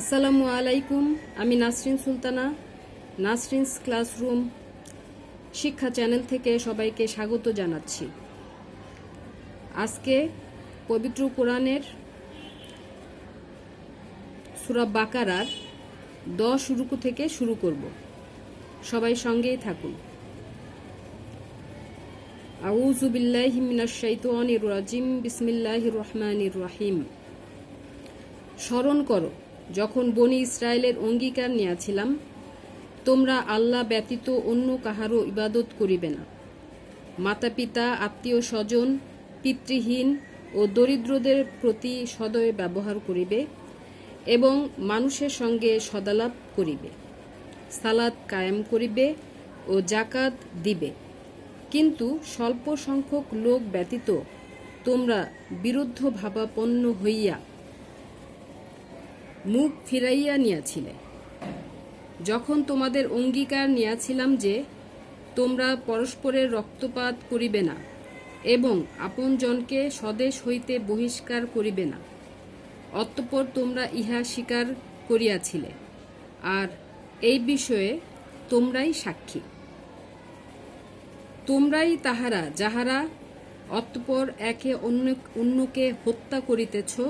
আসসালামু আলাইকুম, আমি নাসরিন সুলতানা, নাসরিনস ক্লাসরুম শিক্ষা চ্যানেল থেকে সবাইকে স্বাগত জানাচ্ছি। আজকে পবিত্র কোরআনের সুরা বাকারার দশ রুকু থেকে শুরু করব। সবাই সঙ্গেই থাকুন। আউযু বিল্লাহি রাজিম, বিসমিল্লাহির রহমানির রহিম। স্মরণ করো যখন বনি ইসরায়েলের অঙ্গীকার নিয়েছিলাম, তোমরা আল্লাহ ব্যতীত অন্য কাহারও ইবাদত করিবে না। মাতা পিতা আত্মীয় স্বজন পিতৃহীন ও দরিদ্রদের প্রতি সদয় ব্যবহার করিবে এবং মানুষের সঙ্গে সদালাপ করিবে সালাদ কায়েম করিবে ও জাকাত দিবে। কিন্তু স্বল্প সংখ্যক লোক ব্যতীত তোমরা বিরুদ্ধ ভাবাপন্ন হইয়া মুখ ফিরাইয়া নিয়াছিলে। যখন তোমাদের অঙ্গীকার নিয়াছিলাম যে, তোমরা পরস্পরের রক্তপাত করিবে না এবং আপনজনকে স্বদেশ হইতে বহিষ্কার করিবে না, অতঃপর তোমরা ইহা স্বীকার করিয়াছিলে। আর এই বিষয়ে তোমরাই সাক্ষী। তোমরাই তাহারা যাহারা অতঃপর একে অন্য, অন্যকে হত্যা করিতেছ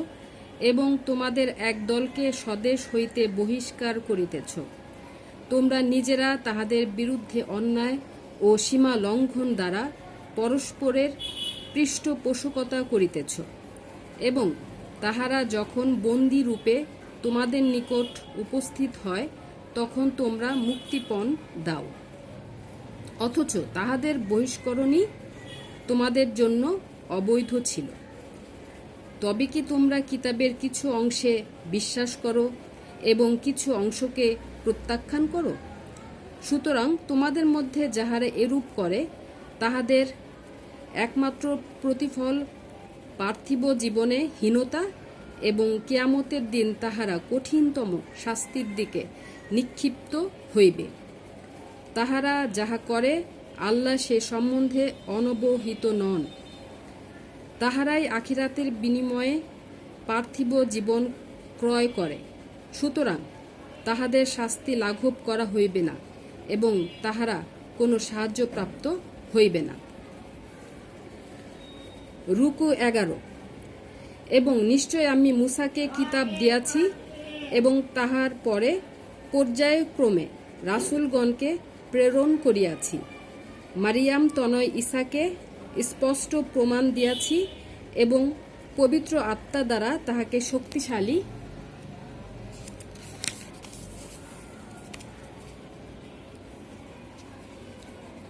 এবং তোমাদের এক দলকে স্বদেশ হইতে বহিষ্কার করিতেছ। তোমরা নিজেরা তাহাদের বিরুদ্ধে অন্যায় ও সীমা লঙ্ঘন দ্বারা পরস্পরের পৃষ্ঠপোষকতা করিতেছ এবং তাহারা যখন বন্দি রূপে তোমাদের নিকট উপস্থিত হয়, তখন তোমরা মুক্তিপণ দাও। অথচ তাহাদের বহিষ্করণই তোমাদের জন্য অবৈধ ছিল। তবে কি তোমরা কিতাবের কিছু অংশে বিশ্বাস করো এবং কিছু অংশকে প্রত্যাখ্যান করো? সুতরাং তোমাদের মধ্যে যাহারা এরূপ করে, তাহাদের একমাত্র প্রতিফল পার্থিব জীবনে হীনতা এবং কেয়ামতের দিন তাহারা কঠিনতম শাস্তির দিকে নিক্ষিপ্ত হইবে। তাহারা যাহা করে, আল্লাহ সে সম্বন্ধে অনবহিত নন। তাহারাই আখিরাতের বিনিময়ে পার্থিব জীবন ক্রয় করে। সুতরাং তাহাদের শাস্তি লাঘব করা হইবে না এবং তাহারা কোনো সাহায্যপ্রাপ্ত হইবে না। রুকু এগারো। এবং নিশ্চয় আমি মুসাকে কিতাব দিয়াছি এবং তাহার পরে পর্যায়ক্রমে রাসুলগণকে প্রেরণ করিয়াছি। মারিয়াম তনয় ইসাকে স্পষ্ট প্রমাণ দিয়াছি এবং পবিত্র আত্মা দ্বারা তাহাকে শক্তিশালী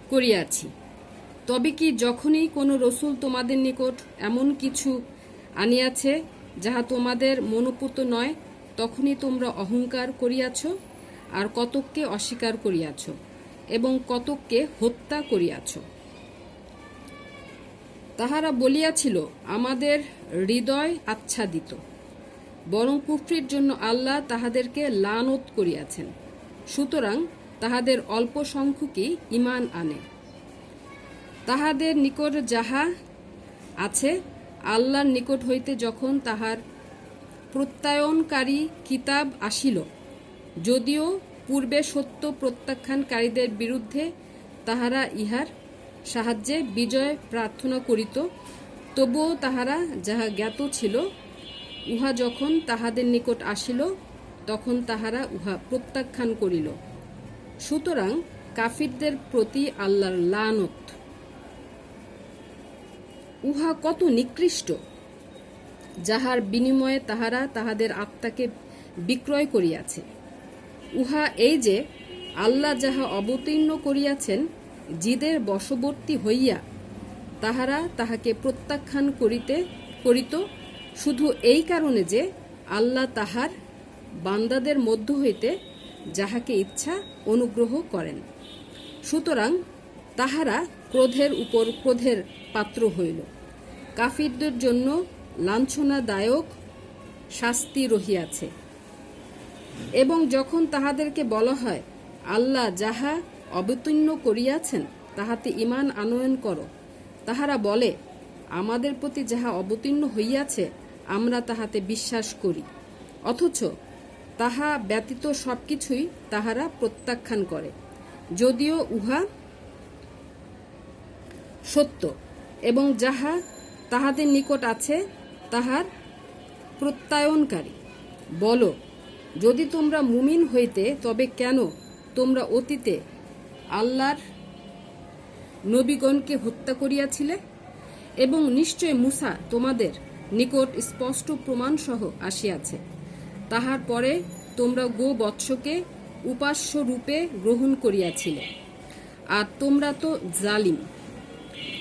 করিয়াছি। তবে কি যখনই কোনো রসুল তোমাদের নিকট এমন কিছু আনিয়াছে যাহা তোমাদের মনোপুত নয়, তখনই তোমরা অহংকার করিয়াছ আর কতককে অস্বীকার করিয়াছ এবং কতককে হত্যা করিয়াছ। তাহারা বলিয়াছিল, আমাদের হৃদয় আচ্ছাদিত। বরং কুফরির জন্য আল্লাহ তাহাদেরকে লানত করিয়াছেন। সুতরাং তাহাদের অল্প সংখ্যকই ইমান আনে। তাহাদের নিকট যাহা আছে, আল্লাহর নিকট হইতে যখন তাহার প্রত্যয়নকারী কিতাব আসিল, যদিও পূর্বে সত্য প্রত্যাখ্যানকারীদের বিরুদ্ধে তাহারা ইহার সাহায্যে বিজয় প্রার্থনা করিত। তবুও তাহারা যাহা জ্ঞাত ছিল, উহা যখন তাহাদের নিকট আসিল, তখন তাহারা উহা প্রত্যাখ্যান করিল। সুতরাং কাফিরদের প্রতি আল্লাহর লানত। উহা কত নিকৃষ্ট! যাহার বিনিময়ে তাহারা তাহাদের আত্মাকে বিক্রয় করিয়াছে। উহা এই যে, আল্লাহ যাহা অবতীর্ণ করিয়াছেন জিদের বশবর্তী হইয়া তাহারা তাহাকে প্রত্যাখ্যান করিতে করিত, শুধু এই কারণে যে আল্লাহ তাহার বান্দাদের মধ্য হইতে যাহাকে ইচ্ছা অনুগ্রহ করেন। সুতরাং তাহারা ক্রোধের উপর ক্রোধের পাত্র হইল। কাফিরদের জন্য লাঞ্ছনাদায়ক শাস্তি রহিয়াছে। এবং যখন তাহাদেরকে বলা হয়, আল্লাহ যাহা অবতীর্ণ করিয়াছেন, তাহাতে ইমান আনয়ন করো। তাহারা বলে, আমাদের প্রতি যাহা অবতীর্ণ হইয়াছে, আমরা তাহাতে বিশ্বাস করি। অথচ তাহা ব্যতীত সবকিছুই তাহারা প্রত্যাখ্যান করে। যদিও উহা সত্য এবং যাহা তাহাদের নিকট আছে, তাহার প্রত্যায়নকারী। বলো, যদি তোমরা মুমিন হইতে, তবে কেন তোমরা অতীতে আল্লাহর নবীগণকে হত্যা করিয়াছিলে? এবং নিশ্চয় মুসা তোমাদের নিকট স্পষ্ট প্রমাণসহ আসিয়াছে। তাহার পরে তোমরা গো বৎসকে উপাস্য রূপে গ্রহণ করিয়াছিলে। আর তোমরা তো জালিম।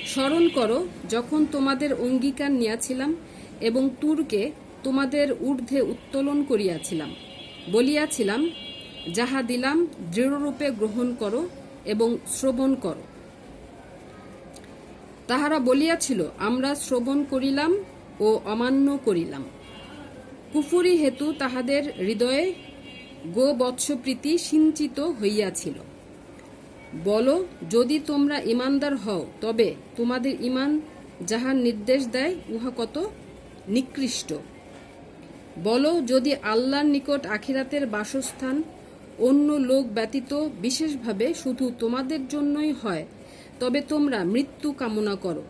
স্মরণ করো, যখন তোমাদের অঙ্গীকার নিয়াছিলাম এবং তুরকে তোমাদের ঊর্ধ্বে উত্তোলন করিয়াছিলাম। বলিয়াছিলাম, যাহা দিলাম, দৃঢ়রূপে গ্রহণ করো এবং শ্রবণ করো। তাহারা বলিয়াছিল, আমরা শ্রবণ করিলাম ও অমান্য করিলাম। কুফুরি হেতু তাহাদের হৃদয়ে গো বৎসপ্রীতি সিঞ্চিত হইয়াছিল। বলো, যদি তোমরা ইমানদার হও, তবে তোমাদের ইমান যাহার নির্দেশ দেয়, উহা কত? নিকৃষ্ট। বলো, যদি আল্লাহর নিকট আখিরাতের বাসস্থান অন্য লোক ব্যতীত বিশেষভাবে শুধু তোমাদের জন্যই হয়। তবে তোমরা মৃত্যু কামনা করো,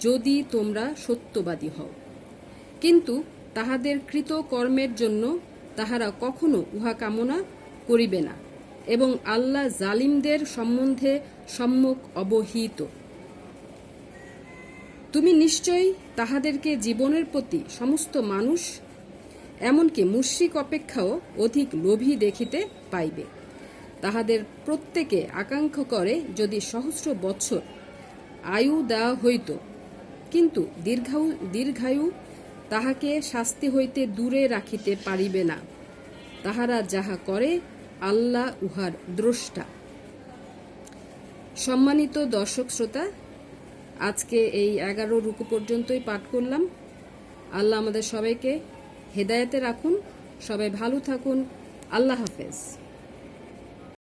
যদি তোমরা সত্যবাদী হও। কিন্তু তাহাদের কৃত কর্মের জন্য তাহারা কখনো উহা কামনা করিবে না এবং আল্লাহ জালিমদের সম্বন্ধে সম্মুখ অবহিত। তুমি নিশ্চয়ই তাহাদেরকে জীবনের প্রতি সমস্ত মানুষ এমনকি মুশ্রিক অপেক্ষাও অধিক লোভী দেখিতে পাইবে। তাহাদের প্রত্যেকে আকাঙ্ক্ষা করে যদি সহস্র বৎসর আয়ু দেওয়া হইত, কিন্তু দীর্ঘায়ু দীর্ঘায়ু তাহাকে শাস্তি হইতে দূরে রাখিতে পারিবে না। তাহারা যাহা করে, আল্লাহ উহার দ্রষ্টা। সম্মানিত দর্শক শ্রোতা, আজকে এই এগারো রুকু পর্যন্তই পাঠ করলাম। আল্লাহ আমাদের সবাইকে হেদায়েতে রাখুন। সবাই ভালো থাকুন। আল্লাহ হাফেজ।